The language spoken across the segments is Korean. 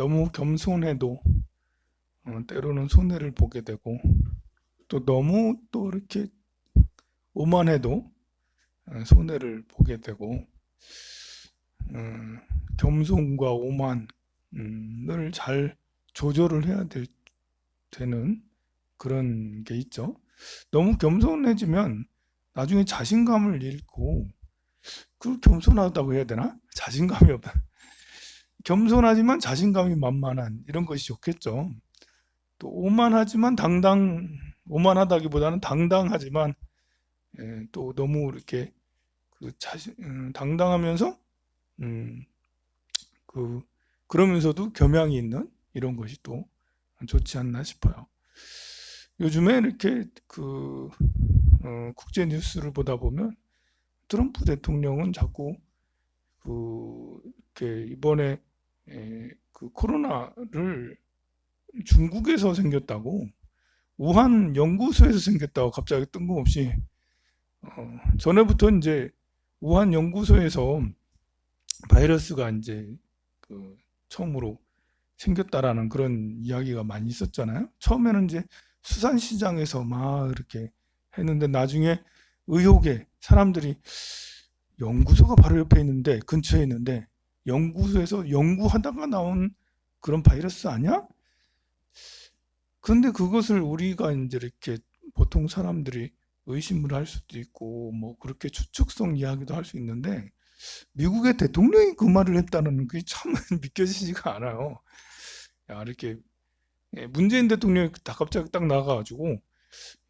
너무 겸손해도 어, 때로는 손해를 보게 되고 또 너무 또 이렇게 오만해도 어, 손해를 보게 되고 음, 겸손과 오만을 잘 조절을 해야 될, 되는 그런 게 있죠. 너무 겸손해지면 나중에 자신감을 잃고 그 겸손하다고 해야 되나? 자신감이 없 겸손하지만 자신감이 만만한 이런 것이 좋겠죠. 또 오만하지만 당당 오만하다기보다는 당당하지만 예, 또 너무 이렇게 그 자신 음, 당당하면서 음, 그 그러면서도 겸양이 있는 이런 것이 또 좋지 않나 싶어요. 요즘에 이렇게 그 어, 국제 뉴스를 보다 보면 트럼프 대통령은 자꾸 그 이렇게 이번에 에, 그 코로나를 중국에서 생겼다고 우한 연구소에서 생겼다고 갑자기 뜬금없이 어, 전에부터 이제 우한 연구소에서 바이러스가 이제 그 처음으로 생겼다라는 그런 이야기가 많이 있었잖아요. 처음에는 이제 수산시장에서 막 이렇게 했는데 나중에 의혹에 사람들이 연구소가 바로 옆에 있는데 근처에 있는데 연구소에서 연구하다가 나온 그런 바이러스 아니야? 근데 그것을 우리가 이제 이렇게 보통 사람들이 의심을 할 수도 있고 뭐 그렇게 추측성 이야기도 할 수 있는데 미국의 대통령이 그 말을 했다는 게참 믿겨지지가 않아요. 야, 이렇게 예, 문재인 대통령이 다 갑자기 딱 나가가지고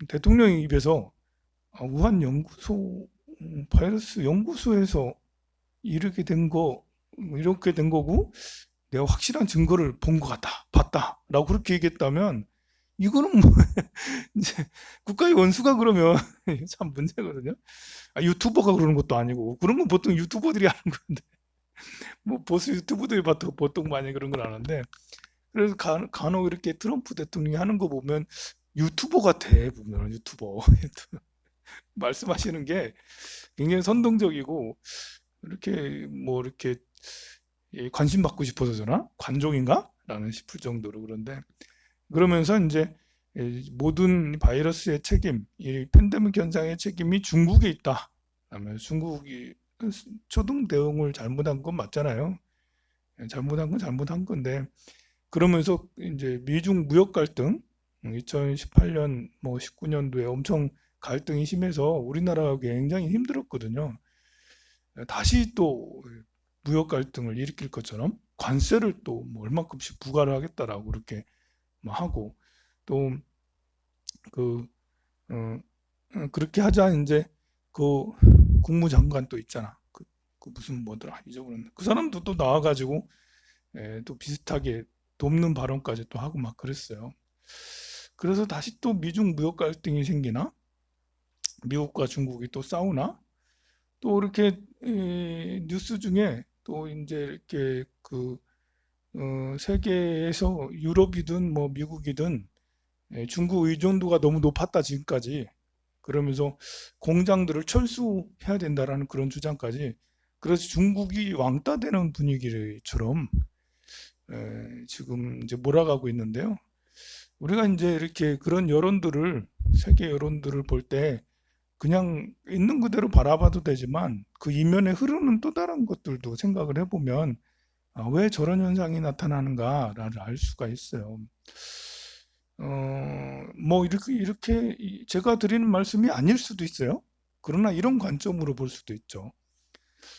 대통령 입에서 아, 우한 연구소 음, 바이러스 연구소에서 이렇게 된 거, 이렇게 된 거고, 내가 확실한 증거를 본 것 같다, 봤다라고 그렇게 얘기했다면, 이거는 뭐, 이제 국가의 원수가 그러면 참 문제거든요. 아, 유튜버가 그러는 것도 아니고, 그런 건 보통 유튜버들이 하는 건데, 뭐 보수 유튜버들이 보통, 보통 많이 그런 걸 아는데, 그래서 간, 간혹 이렇게 트럼프 대통령이 하는 거 보면 유튜버 같아, 보면 유튜버. 말씀하시는 게 굉장히 선동적이고 이렇게 뭐 이렇게 예, 관심 받고 싶어서 저나 관종인가? 라는 싶을 정도로 그런데 그러면서 이제 예, 모든 바이러스의 책임, 이 팬데믹 현상의 책임이 중국에 있다. 그다음에 중국이 초등 대응을 잘못한 건 맞잖아요. 예, 잘못한 건 잘못한 건데 그러면서 이제 미중 무역 갈등 2018년 뭐 19년도에 엄청 갈등이 심해서 우리나라가 굉장히 힘들었거든요. 다시 또 무역 갈등을 일으킬 것처럼 관세를 또 뭐 얼마큼씩 부과를 하겠다라고 그렇게 뭐 하고 또그 어, 어, 그렇게 하자 이제 그 국무장관 또 있잖아. 그, 그 무슨 뭐더라 잊어버렸네. 그 사람도 또 나와가지고 에, 또 비슷하게 돕는 발언까지 또 하고 막 그랬어요. 그래서 다시 또 미중 무역 갈등이 생기나? 미국과 중국이 또 싸우나? 또 이렇게 에, 뉴스 중에 또 이제 이렇게 그 어, 세계에서 유럽이든 뭐 미국이든 에, 중국 의존도가 너무 높았다 지금까지 그러면서 공장들을 철수해야 된다라는 그런 주장까지 그래서 중국이 왕따 되는 분위기처럼 에, 지금 이제 몰아가고 있는데요. 우리가 이제 이렇게 그런 여론들을 세계 여론들을 볼 때 그냥 있는 그대로 바라봐도 되지만 그 이면에 흐르는 또 다른 것들도 생각을 해보면 아, 왜 저런 현상이 나타나는가를 알 수가 있어요. 어, 뭐 이렇게 이렇게 제가 드리는 말씀이 아닐 수도 있어요. 그러나 이런 관점으로 볼 수도 있죠.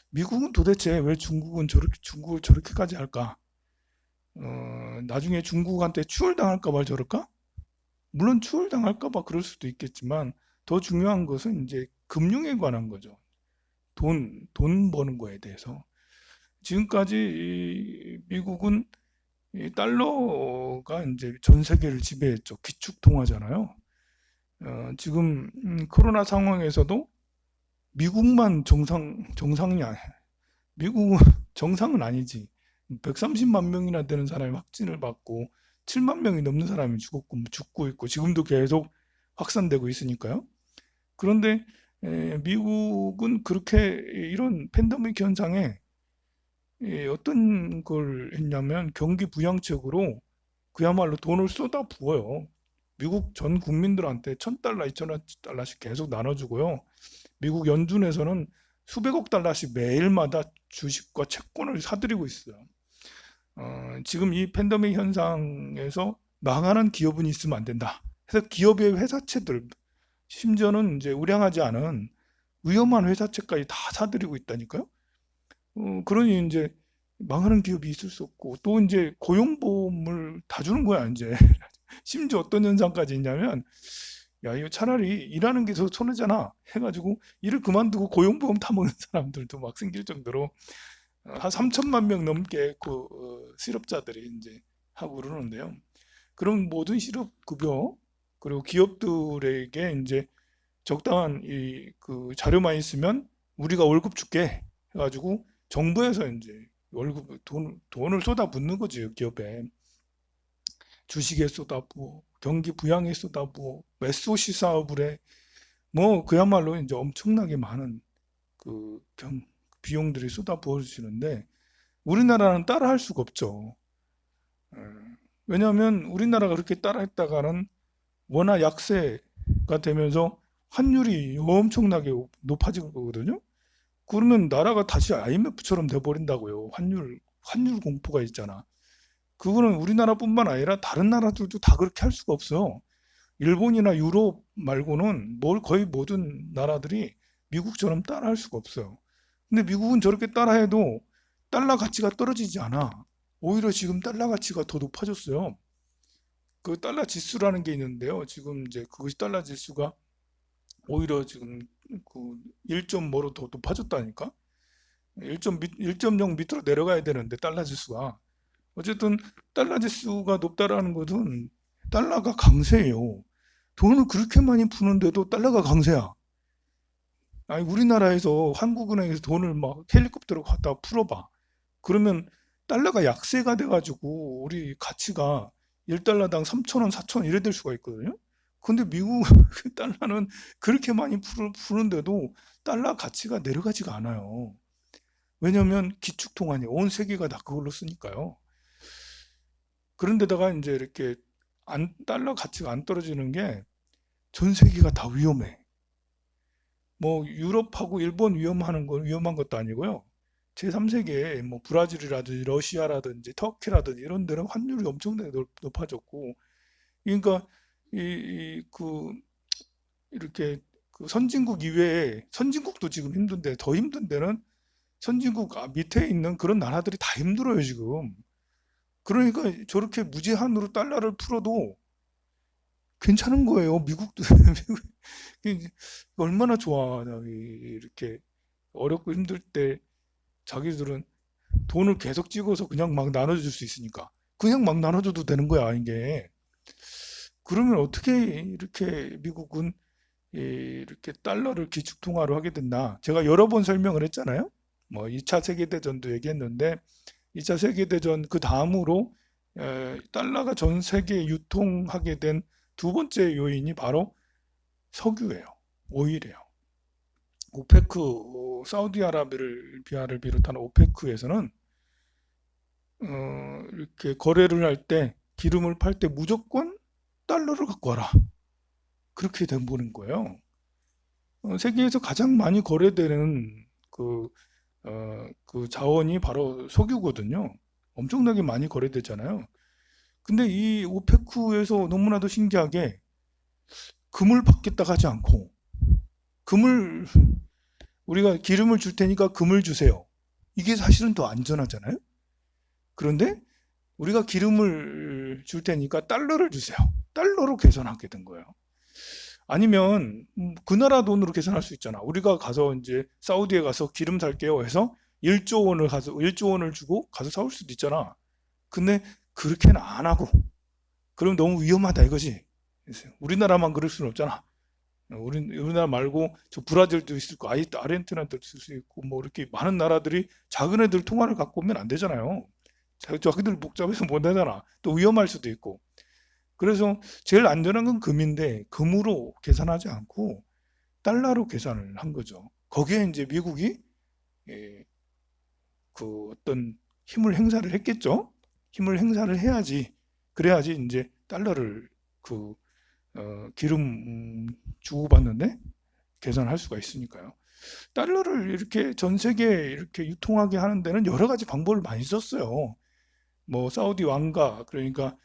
미국은 도대체 왜 중국은 저렇게 중국을 저렇게까지 할까? 어, 나중에 중국한테 추월당할까 봐 저럴까? 물론 추월당할까 봐 그럴 수도 있겠지만 더 중요한 것은 이제 금융에 관한 거죠. 돈, 돈 버는 거에 대해서. 지금까지 미국은 달러가 이제 전 세계를 지배했죠. 기축 통화잖아요. 어, 지금 음, 코로나 상황에서도 미국만 정상 정상이 아니 미국은 정상은 아니지. 130만 명이나 되는 사람이 확진을 받고 7만 명이 넘는 사람이 죽었고 죽고 있고 지금도 계속 확산되고 있으니까요. 그런데 미국은 그렇게 이런 팬데믹 현상에 예, 어떤 걸 했냐면 경기 부양책으로 그야말로 돈을 쏟아 부어요. 미국 전 국민들한테 천 달러, 이천 달러씩 계속 나눠주고요. 미국 연준에서는 수백억 달러씩 매일마다 주식과 채권을 사들이고 있어요. 어, 지금 이 팬데믹 현상에서 망하는 기업은 있으면 안 된다. 그래서 기업의 회사채들, 심지어는 이제 우량하지 않은 위험한 회사채까지 다 사들이고 있다니까요. 어, 그러니 이제 망하는 기업이 있을 수 없고 또 이제 고용보험을 다 주는 거야 이제 심지어 어떤 현상까지 있냐면 야 이거 차라리 일하는 게 더 손해잖아 해가지고 일을 그만두고 고용보험 타먹는 사람들도 막 생길 정도로 어, 한 3천만 명 넘게 그 어, 실업자들이 이제 하고 그러는데요. 그런 모든 실업급여 그리고 기업들에게 이제 적당한 이 그 자료만 있으면 우리가 월급 줄게 해가지고 정부에서 이제 월급 돈 돈을 쏟아붓는 거죠 기업에. 주식에 쏟아부어 경기 부양에 쏟아부어 메소시 사업을 해. 뭐 그야말로 이제 엄청나게 많은 그 경, 비용들이 쏟아부어지는데 우리나라는 따라할 수가 없죠. 에, 왜냐하면 우리나라가 그렇게 따라했다가는 워낙 약세가 되면서 환율이 엄청나게 높아질 거거든요. 그러면 나라가 다시 IMF처럼 돼버린다고요. 환율, 환율 공포가 있잖아. 그거는 우리나라뿐만 아니라 다른 나라들도 다 그렇게 할 수가 없어요. 일본이나 유럽 말고는 뭘 거의 모든 나라들이 미국처럼 따라할 수가 없어요. 근데 미국은 저렇게 따라해도 달러 가치가 떨어지지 않아. 오히려 지금 달러 가치가 더 높아졌어요. 그 달러 지수라는 게 있는데요. 지금 이제 그것이 달러 지수가 오히려 지금 그 1.5로 더 높아졌다니까? 1.0 밑으로 내려가야 되는데 달러 지수가 어쨌든 달러 지수가 높다라는 것은 달러가 강세예요. 돈을 그렇게 많이 푸는데도 달러가 강세야. 아니 우리나라에서 한국은행에서 돈을 막 헬리콥터로 갖다 풀어봐. 그러면 달러가 약세가 돼가지고 우리 가치가 1달러당 3천원, 4천원 이래 될 수가 있거든요. 근데 미국 달러는 그렇게 많이 푸는데도 달러 가치가 내려가지가 않아요. 왜냐하면 기축통화니 온 세계가 다 그걸로 쓰니까요. 그런데다가 이제 이렇게 안, 달러 가치가 안 떨어지는 게 전 세계가 다 위험해. 뭐 유럽하고 일본 위험하는 건 위험한 것도 아니고요. 제3세계 뭐 브라질이라든지 러시아라든지 터키라든지 이런 데는 환율이 엄청나게 높 아졌고 그러니까 이, 그 이렇게 그 선진국 이외에 선진국도 지금 힘든데 더 힘든 데는 선진국 아, 밑에 있는 그런 나라들이 다 힘들어요 지금. 그러니까 저렇게 무제한으로 달러를 풀어도 괜찮은 거예요. 미국도 얼마나 좋아 이렇게 어렵고 힘들 때 자기들은 돈을 계속 찍어서 그냥 막 나눠줄 수 있으니까 그냥 막 나눠줘도 되는 거야 이게. 그러면 어떻게 이렇게 미국은 이렇게 달러를 기축통화로 하게 됐나? 제가 여러 번 설명을 했잖아요. 뭐 2차 세계대전도 얘기했는데 2차 세계대전 그 다음으로 달러가 전 세계에 유통하게 된 두 번째 요인이 바로 석유예요. 오일이에요. 오페크 사우디아라비아를 비롯한 오페크에서는 어, 이렇게 거래를 할 때 기름을 팔 때 무조건 달러를 갖고 와라. 그렇게 된 보는 거예요. 어, 세계에서 가장 많이 거래되는 그, 어, 그 자원이 바로 석유거든요. 엄청나게 많이 거래되잖아요. 근데 이 오페크에서 너무나도 신기하게 금을 받겠다 하지 않고 금을 우리가 기름을 줄 테니까 금을 주세요. 이게 사실은 더 안전하잖아요. 그런데 우리가 기름을 줄 테니까 달러를 주세요. 달러로 계산하게 된 거예요. 아니면 음, 그 나라 돈으로 계산할 수 있잖아. 우리가 가서 이제 사우디에 가서 기름 살게요 해서 1조 원을 가서 1조 원을 주고 가서 사올 수도 있잖아. 근데 그렇게는 안 하고 그럼 너무 위험하다 이거지. 우리나라만 그럴 수는 없잖아. 우리 우리나라 말고 저 브라질도 있을 거, 아이 아르헨티나도 있을 수 있고 뭐 이렇게 많은 나라들이 작은 애들 통화를 갖고 오면 안 되잖아요. 자기들 복잡해서 못 하잖아. 또 위험할 수도 있고. 그래서 제일 안전한 건 금인데 금으로 계산하지 않고 달러로 계산을 한 거죠. 거기에 이제 미국이 예, 그 어떤 힘을 행사를 했겠죠. 힘을 행사를 해야지 그래야지 이제 달러를 그 어, 기름 음, 주고받는데 계산할 수가 있으니까요. 달러를 이렇게 전 세계에 이렇게 유통하게 하는 데는 여러 가지 방법을 많이 썼어요. 뭐 사우디 왕가 그러니까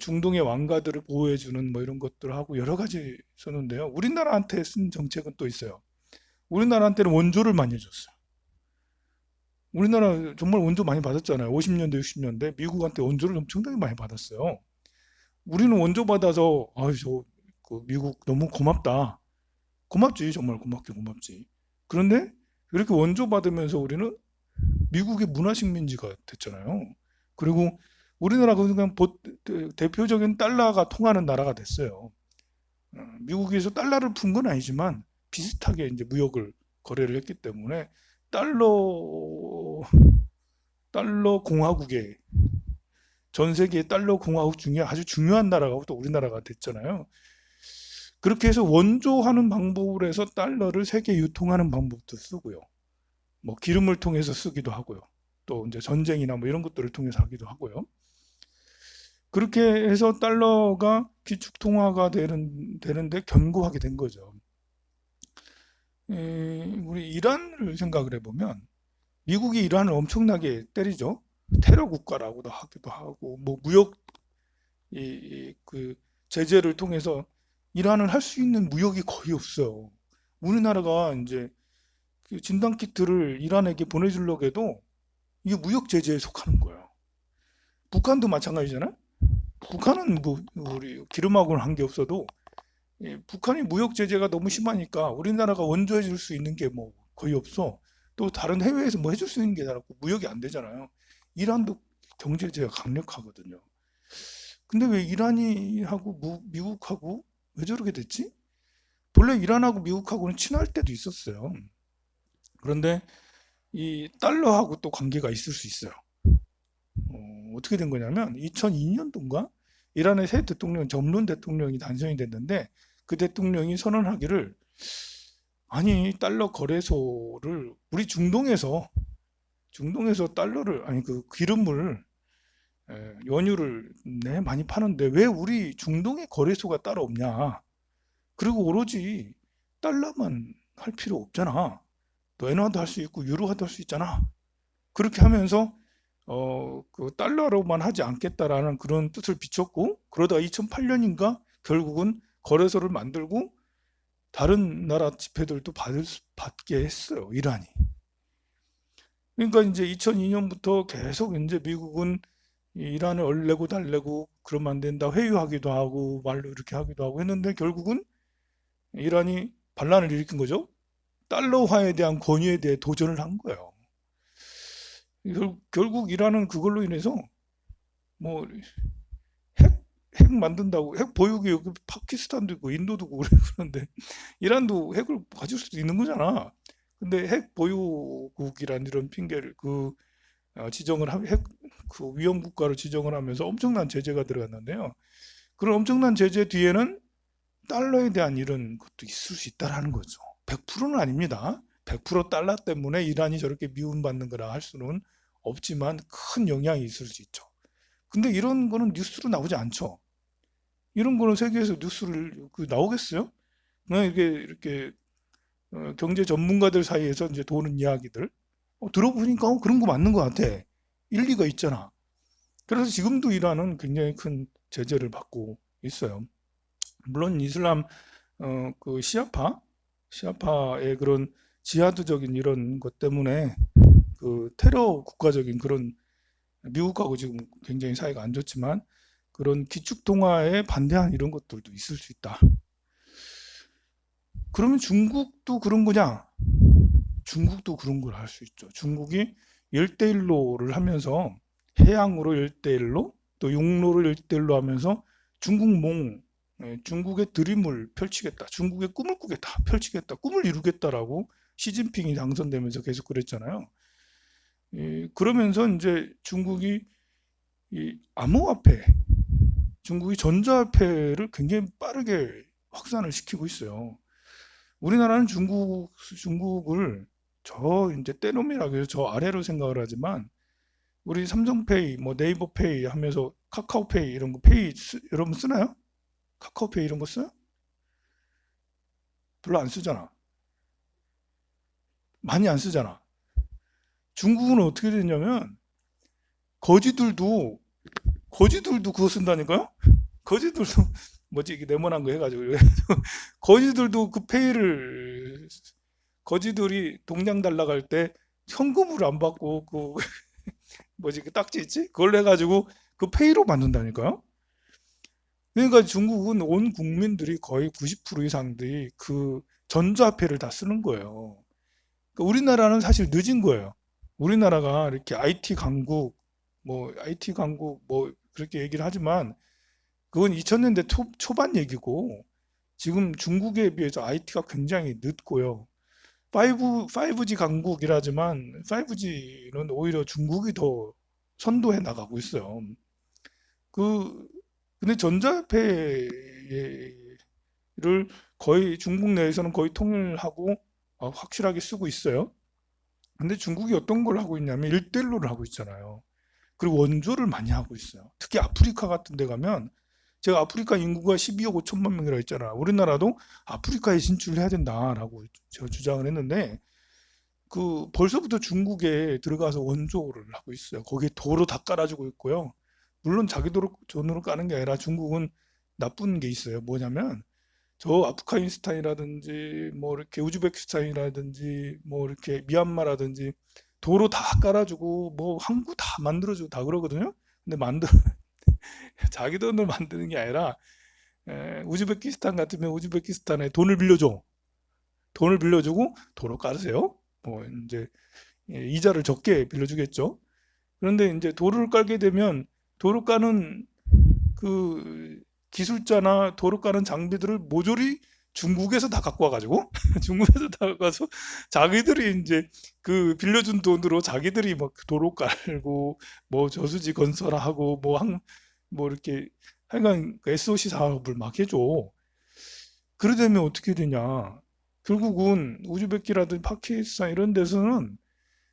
중동의 왕가들을 보호해 주는 뭐 이런 것들 하고 여러 가지 썼는데요. 우리나라한테 쓴 정책은 또 있어요. 우리나라한테는 원조를 많이 해줬어요. 우리나라 정말 원조 많이 받았잖아요. 50년대, 60년대 미국한테 원조를 엄청나게 많이 받았어요. 우리는 원조 받아서 아유 저그 미국 너무 고맙다. 고맙지 정말 고맙게 고맙지. 그런데 이렇게 원조 받으면서 우리는 미국의 문화식민지가 됐잖아요. 그리고 우리나라가 그냥 보- 대표적인 달러가 통하는 나라가 됐어요. 어, 미국에서 달러를 푼 건 아니지만 비슷하게 이제 무역을 거래를 했기 때문에 달러 달러 공화국의 전 세계 달러 공화국 중에 아주 중요한 나라가 또 우리나라가 됐잖아요. 그렇게 해서 원조하는 방법으로 해서 달러를 세계 유통하는 방법도 쓰고요. 뭐 기름을 통해서 쓰기도 하고요. 또 이제 전쟁이나 뭐 이런 것들을 통해서 하기도 하고요. 그렇게 해서 달러가 기축 통화가 되는, 되는데 견고하게 된 거죠. 에, 우리 이란을 생각을 해보면 미국이 이란을 엄청나게 때리죠. 테러 국가라고도 하기도 하고 뭐 무역 이, 이, 그 제재를 통해서 이란을 할 수 있는 무역이 거의 없어요. 우리나라가 이제 그 진단 키트를 이란에게 보내주려고 해도 이게 무역 제재에 속하는 거예요. 북한도 마찬가지잖아요. 북한은 뭐 우리 기름하고는 한 게 없어도 예, 북한이 무역 제재가 너무 심하니까 우리나라가 원조해 줄 수 있는 게 뭐 거의 없어. 또 다른 해외에서 뭐 해줄 수 있는 게 달았고 무역이 안 되잖아요. 이란도 경제 제재가 강력하거든요. 근데 왜 이란이 하고 무- 미국하고 왜 저렇게 됐지? 본래 이란하고 미국하고는 친할 때도 있었어요. 그런데 이 달러하고 또 관계가 있을 수 있어요. 어, 어떻게 된 거냐면 2002년도인가 이란의 새 대통령 점룬 대통령이 당선이 됐는데 그 대통령이 선언하기를 아니 달러 거래소를 우리 중동에서 중동에서 달러를 아니 그 기름을 에, 연유를 네, 많이 파는데 왜 우리 중동에 거래소가 따로 없냐? 그리고 오로지 달러만 할 필요 없잖아. 또 엔화도 할 수 있고 유로화도 할 수 있잖아. 그렇게 하면서 어, 그 달러로만 하지 않겠다라는 그런 뜻을 비췄고 그러다가 2008년인가 결국은 거래소를 만들고 다른 나라 지폐들도 받을 수- 받게 했어요. 이란이. 그러니까 이제 2002년부터 계속 이제 미국은 이 이란을 얼레고 달래고 그러면 안 된다 회유하기도 하고 말로 이렇게 하기도 하고 했는데 결국은 이란이 반란을 일으킨 거죠. 달러화에 대한 권유에 대해 도전을 한 거예요. 결, 결국 이란은 그걸로 인해서 뭐 핵, 핵 만든다고 핵 보유기 여기 파키스탄도 있고 인도도 있고 그런데 이란도 핵을 가질 수도 있는 거잖아. 근데 핵 보유국이란 이런 핑계를 그 어, 지정을 하, 핵, 그 위험 국가로 지정을 하면서 엄청난 제재가 들어갔는데요. 그런 엄청난 제재 뒤에는 달러에 대한 이런 것도 있을 수 있다라는 거죠. 100%는 아닙니다. 100% 달러 때문에 이란이 저렇게 미움받는 거라 할 수는 없지만 큰 영향이 있을 수 있죠. 근데 이런 거는 뉴스로 나오지 않죠. 이런 거는 세계에서 뉴스를 그 나오겠어요? 그냥 이렇게 이렇게 어, 경제 전문가들 사이에서 이제 도는 이야기들 어, 들어보니까 어, 그런 거 맞는 것 같아. 일리가 있잖아. 그래서 지금도 이란은 굉장히 큰 제재를 받고 있어요. 물론 이슬람 어, 그 시아파 시아파의 그런 지하드적인 이런 것 때문에 그 테러 국가적인 그런 미국하고 지금 굉장히 사이가 안 좋지만 그런 기축 통화에 반대한 이런 것들도 있을 수 있다. 그러면 중국도 그런 거냐? 중국도 그런 걸 할 수 있죠. 중국이 1대1로를 하면서 해양으로 1대1로 또 육로를 1대1로 하면서 중국몽 예, 중국의 드림을 펼치겠다. 중국의 꿈을 꾸겠다. 펼치겠다. 꿈을 이루겠다라고 시진핑이 당선되면서 계속 그랬잖아요. 예, 그러면서 이제 중국이 이 암호화폐, 중국이 전자화폐를 굉장히 빠르게 확산을 시키고 있어요. 우리나라는 중국, 중국을 저 이제 떼놈이라고 해서 저 아래로 생각을 하지만 우리 삼성페이, 뭐 네이버페이 하면서 카카오페이 이런 거 페이 쓰- 여러분 쓰나요? 카카오페이 이런 거 써요? 별로 안 쓰잖아. 많이 안 쓰잖아. 중국은 어떻게 됐냐면 거지들도 거지들도 그거 쓴다니까요? 거지들도 뭐지 이게 네모난 거 해가지고 거지들도 그 페이를 거지들이 동장 달라갈 때 현금으로 안 받고 그 뭐지 그 딱지 있지? 그걸 해가지고 그 페이로 만든다니까요? 그러니까 중국은 온 국민들이 거의 90% 이상들이 그 전자화폐를 다 쓰는 거예요. 그러니까 우리나라는 사실 늦은 거예요. 우리나라가 이렇게 IT 강국, 뭐 IT 강국 뭐 그렇게 얘기를 하지만 그건 2000년대 초, 초반 얘기고 지금 중국에 비해서 IT가 굉장히 늦고요. 5, 5G 강국이라지만 5G는 오히려 중국이 더 선도해 나가고 있어요. 그 근데 전자화폐를 거의 중국 내에서는 거의 통일하고 어, 확실하게 쓰고 있어요. 근데 중국이 어떤 걸 하고 있냐면 일대일로를 하고 있잖아요. 그리고 원조를 많이 하고 있어요. 특히 아프리카 같은 데 가면 제가 아프리카 인구가 12억 5천만 명이라 했잖아. 우리나라도 아프리카에 진출해야 된다라고 제가 주장을 했는데 그 벌써부터 중국에 들어가서 원조를 하고 있어요. 거기에 도로 다 깔아주고 있고요. 물론 자기 도로 돈으로 까는 게 아니라 중국은 나쁜 게 있어요. 뭐냐면 저 아프가니스탄이라든지 뭐 이렇게 우즈베키스탄이라든지 뭐 이렇게 미얀마라든지 도로 다 깔아주고 뭐 항구 다 만들어주고 다 그러거든요. 근데 만들 자기 돈을 만드는 게 아니라 에, 우즈베키스탄 같으면 우즈베키스탄에 돈을 빌려줘. 돈을 빌려주고 도로 깔으세요. 뭐 이제 예, 이자를 적게 빌려주겠죠. 그런데 이제 도로를 깔게 되면 도로 까는 그 기술자나 도로 까는 장비들을 모조리 중국에서 다 갖고 와가지고 중국에서 다 갖고 와서 자기들이 이제 그 빌려준 돈으로 자기들이 막 도로 깔고 뭐 저수지 건설하고 뭐한 뭐 이렇게 하여간 그 SOC 사업을 막 해줘. 그러려면 어떻게 되냐? 결국은 우즈베키라든지 파키스탄 이런 데서는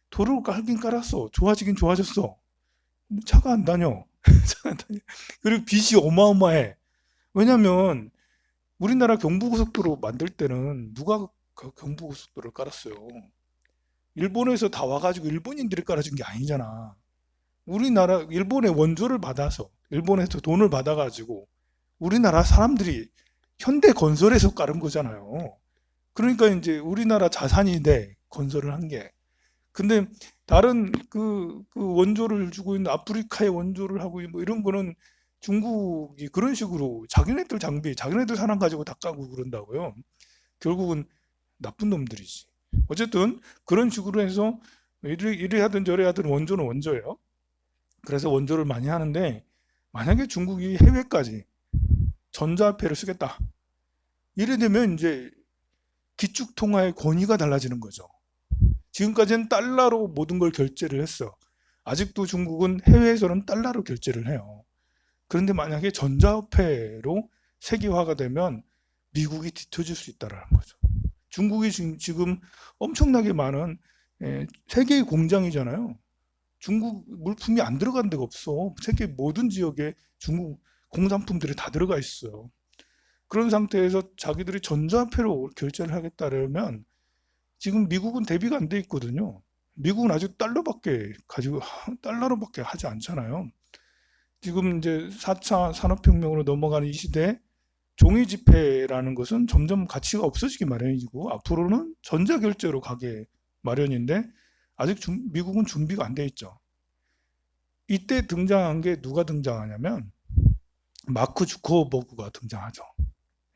도로를 깔긴 깔았어. 좋아지긴 좋아졌어. 차가 안 다녀. 차가 안 다녀. 그리고 빚이 어마어마해. 왜냐면 우리나라 경부고속도로 만들 때는 누가 그 경부고속도로를 깔았어요? 일본에서 다 와가지고 일본인들이 깔아준 게 아니잖아. 우리나라 일본의 원조를 받아서 일본에서 돈을 받아가지고 우리나라 사람들이 현대 건설에서 깔은 거잖아요. 그러니까 이제 우리나라 자산인데 건설을 한 게. 근데 다른 그, 그 원조를 주고 있는 아프리카의 원조를 하고 뭐 이런 거는 중국이 그런 식으로 자기네들 장비, 자기네들 사람 가지고 다 까고 그런다고요. 결국은 나쁜 놈들이지. 어쨌든 그런 식으로 해서 이래, 이래 하든 저래 하든 원조는 원조예요. 그래서 원조를 많이 하는데 만약에 중국이 해외까지 전자화폐를 쓰겠다. 이래 되면 이제 기축 통화의 권위가 달라지는 거죠. 지금까지는 달러로 모든 걸 결제를 했어. 아직도 중국은 해외에서는 달러로 결제를 해요. 그런데 만약에 전자화폐로 세계화가 되면 미국이 뒤처질 수 있다는 거죠. 중국이 지금, 엄청나게 많은 에, 세계의 공장이잖아요. 중국 물품이 안 들어간 데가 없어. 세계 모든 지역에 중국 공산품들이 다 들어가 있어요. 그런 상태에서 자기들이 전자화폐로 결제를 하겠다면 지금 미국은 대비가 안 돼 있거든요. 미국은 아직 달러밖에 가지고 달러로밖에 하지 않잖아요. 지금 이제 4차 산업혁명으로 넘어가는 이 시대에 종이 지폐라는 것은 점점 가치가 없어지기 마련이고 앞으로는 전자 결제로 가게 마련인데 아직 준- 미국은 준비가 안 돼 있죠. 이때 등장한 게 누가 등장하냐면 마크 주커버그가 등장하죠.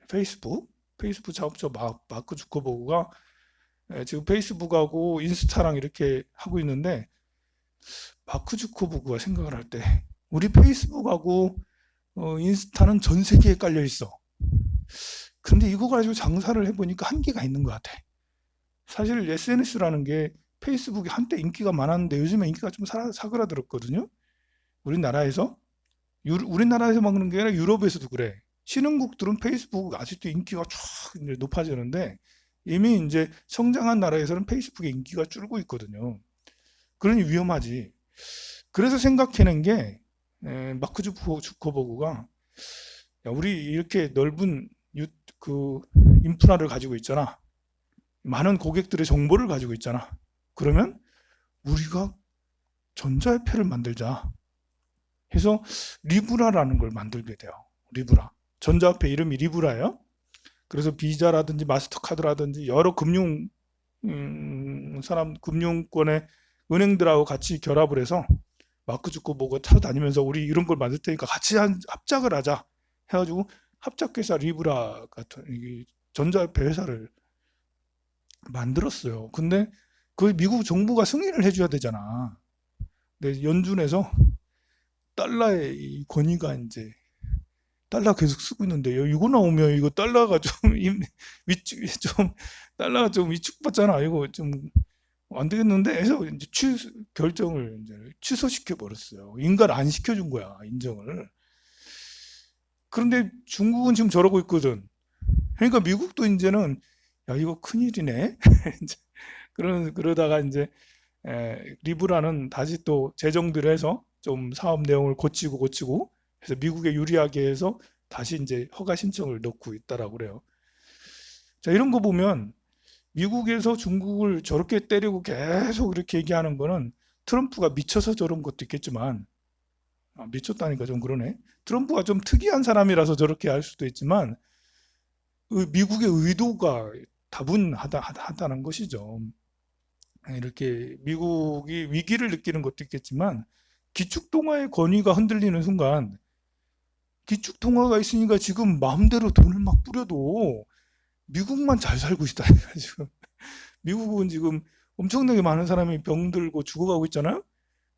페이스북 페이스북 창업자 마, 마크 주커버그가 예, 지금 페이스북하고 인스타랑 이렇게 하고 있는데 마크 주커버그가 생각을 할 때 우리 페이스북하고 어, 인스타는 전 세계에 깔려 있어. 근데 이거 가지고 장사를 해보니까 한계가 있는 것 같아. 사실 SNS라는 게 페이스북이 한때 인기가 많았는데 요즘에 인기가 좀 사, 사그라들었거든요. 우리나라에서 유, 우리나라에서 막는 게 아니라 유럽에서도 그래. 신흥국들은 페이스북 아직도 인기가 쫙 높아지는데 이미 이제 성장한 나라에서는 페이스북의 인기가 줄고 있거든요. 그러니 위험하지. 그래서 생각해낸 게 에, 마크 주커- 주커버그가 야, 우리 이렇게 넓은 유, 그 인프라를 가지고 있잖아. 많은 고객들의 정보를 가지고 있잖아. 그러면 우리가 전자화폐를 만들자 해서 리브라라는 걸 만들게 돼요. 리브라. 전자화폐 이름이 리브라예요. 그래서 비자라든지 마스터카드라든지 여러 금융 음, 사람 금융권의 은행들하고 같이 결합을 해서 마크 주커버그가 찾아다니면서 우리 이런 걸 만들 테니까 같이 한, 합작을 하자 해가지고 합작회사 리브라 같은 이 전자화폐 회사를 만들었어요. 근데 그 미국 정부가 승인을 해줘야 되잖아. 근데 연준에서 달러의 이 권위가 이제 달러 계속 쓰고 있는데 요 이거 나오면 이거 달러가 좀 임- 위축 좀 달러가 좀 위축받잖아. 이거 좀 안 되겠는데 해서 이제 취 결정을 이제 취소시켜 버렸어요. 인가를 안 시켜준 거야 인정을. 그런데 중국은 지금 저러고 있거든. 그러니까 미국도 이제는 야 이거 큰일이네. 그런 그러다가 이제 에, 리브라는 다시 또 재정비를 해서 좀 사업 내용을 고치고 고치고 해서 미국에 유리하게 해서 다시 이제 허가 신청을 넣고 있다라고 그래요. 자, 이런 거 보면 미국에서 중국을 저렇게 때리고 계속 이렇게 얘기하는 거는 트럼프가 미쳐서 저런 것도 있겠지만 아, 미쳤다니까 좀 그러네. 트럼프가 좀 특이한 사람이라서 저렇게 할 수도 있지만 의- 미국의 의도가 다분하다 하다는 것이죠. 이렇게 미국이 위기를 느끼는 것도 있겠지만 기축통화의 권위가 흔들리는 순간 기축통화가 있으니까 지금 마음대로 돈을 막 뿌려도 미국만 잘 살고 있다니까 지금 미국은 지금 엄청나게 많은 사람이 병들고 죽어가고 있잖아요.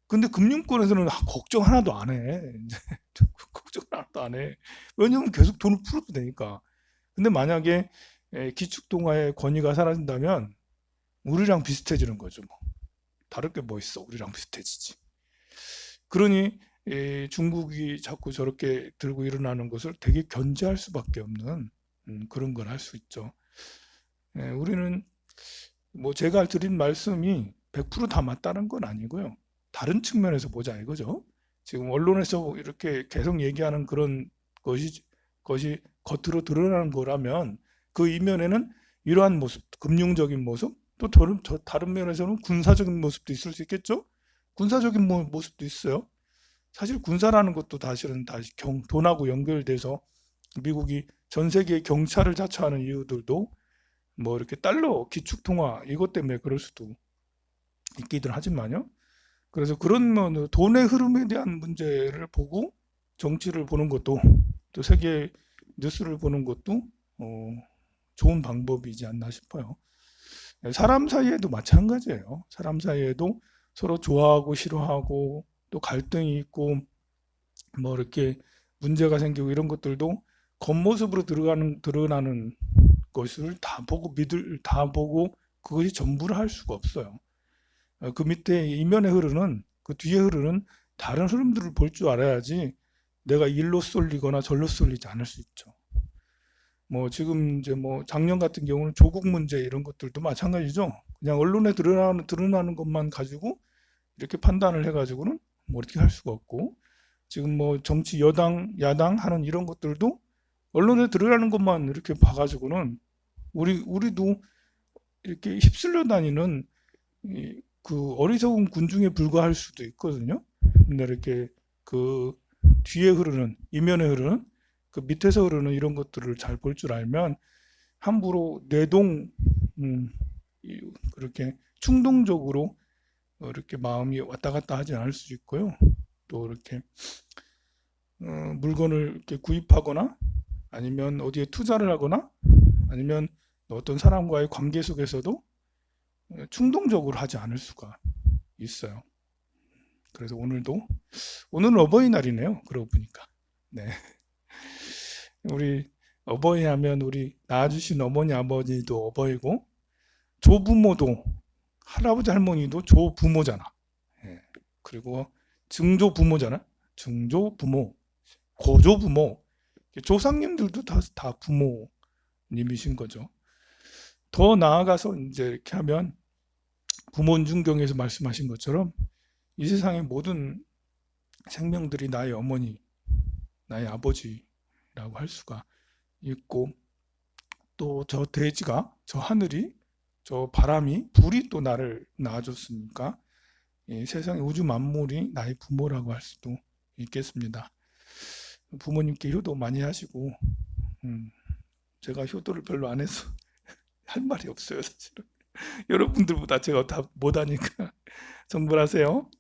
근데 금융권에서는 아, 걱정 하나도 안 해. 걱정 하나도 안 해. 왜냐면 계속 돈을 풀어도 되니까. 근데 만약에 에, 기축통화의 권위가 사라진다면 우리랑 비슷해지는 거죠. 뭐. 다를 게 뭐 있어? 우리랑 비슷해지지. 그러니 에, 중국이 자꾸 저렇게 들고 일어나는 것을 되게 견제할 수밖에 없는 음, 그런 걸 할 수 있죠. 에, 우리는 뭐 제가 드린 말씀이 100%다 맞다는 건 아니고요. 다른 측면에서 보자 이거죠. 지금 언론에서 이렇게 계속 얘기하는 그런 것이 것이 겉으로 드러나는 거라면 그 이면에는 이러한 모습, 금융적인 모습, 또 다른, 저 다른 면에서는 군사적인 모습도 있을 수 있겠죠? 군사적인 모, 모습도 있어요. 사실 군사라는 것도 사실은 다시 경, 돈하고 연결돼서 미국이 전 세계 경찰을 자처하는 이유들도 뭐 이렇게 달러 기축 통화 이것 때문에 그럴 수도 있기는 하지만요. 그래서 그런 뭐 돈의 흐름에 대한 문제를 보고 정치를 보는 것도 또 세계 뉴스를 보는 것도 어, 좋은 방법이지 않나 싶어요. 사람 사이에도 마찬가지예요. 사람 사이에도 서로 좋아하고 싫어하고 또 갈등이 있고 뭐 이렇게 문제가 생기고 이런 것들도 겉모습으로 들어가는 드러나는 것을 다 보고 믿을 다 보고 그것이 전부를 할 수가 없어요. 어, 그 밑에 이면에 흐르는 그 뒤에 흐르는 다른 흐름들을 볼 줄 알아야지 내가 일로 쏠리거나 절로 쏠리지 않을 수 있죠. 뭐 지금 이제 뭐 작년 같은 경우는 조국 문제 이런 것들도 마찬가지죠. 그냥 언론에 드러나는 드러나는 것만 가지고 이렇게 판단을 해가지고는 뭐 어떻게 할 수가 없고 지금 뭐 정치 여당 야당 하는 이런 것들도 언론에 드러나는 것만 이렇게 봐가지고는 우리 우리도 이렇게 휩쓸려 다니는 이, 그 어리석은 군중에 불과할 수도 있거든요. 근데 이렇게 그 뒤에 흐르는 이면에 흐르는 그 밑에서 흐르는 이런 것들을 잘 볼 줄 알면 함부로 뇌동 음, 이- 그렇게 충동적으로 어, 이렇게 마음이 왔다 갔다 하지 않을 수 있고요. 또 이렇게 어, 물건을 이렇게 구입하거나 아니면 어디에 투자를 하거나 아니면 어떤 사람과의 관계 속에서도 어, 충동적으로 하지 않을 수가 있어요. 그래서 오늘도 오늘은 어버이날이네요. 그러고 보니까 네 우리 어버이 하면 우리 낳아주신 어머니 아버지도 어버이고 조부모도 할아버지 할머니도 조부모잖아. 예. 그리고 증조 부모잖아. 증조 부모, 고조 부모, 조상님들도 다, 다 부모님이신 거죠. 더 나아가서 이제 이렇게 하면 부모중경에서 말씀하신 것처럼 이 세상의 모든 생명들이 나의 어머니, 나의 아버지 라고 할 수가 있고 또 저 대지가 저 하늘이 저 바람이 불이 또 나를 낳아줬으니까 이 세상의 우주 만물이 나의 부모라고 할 수도 있겠습니다. 부모님께 효도 많이 하시고 음, 제가 효도를 별로 안 해서 할 말이 없어요 사실은 여러분들보다 제가 다 못하니까 정벌하세요.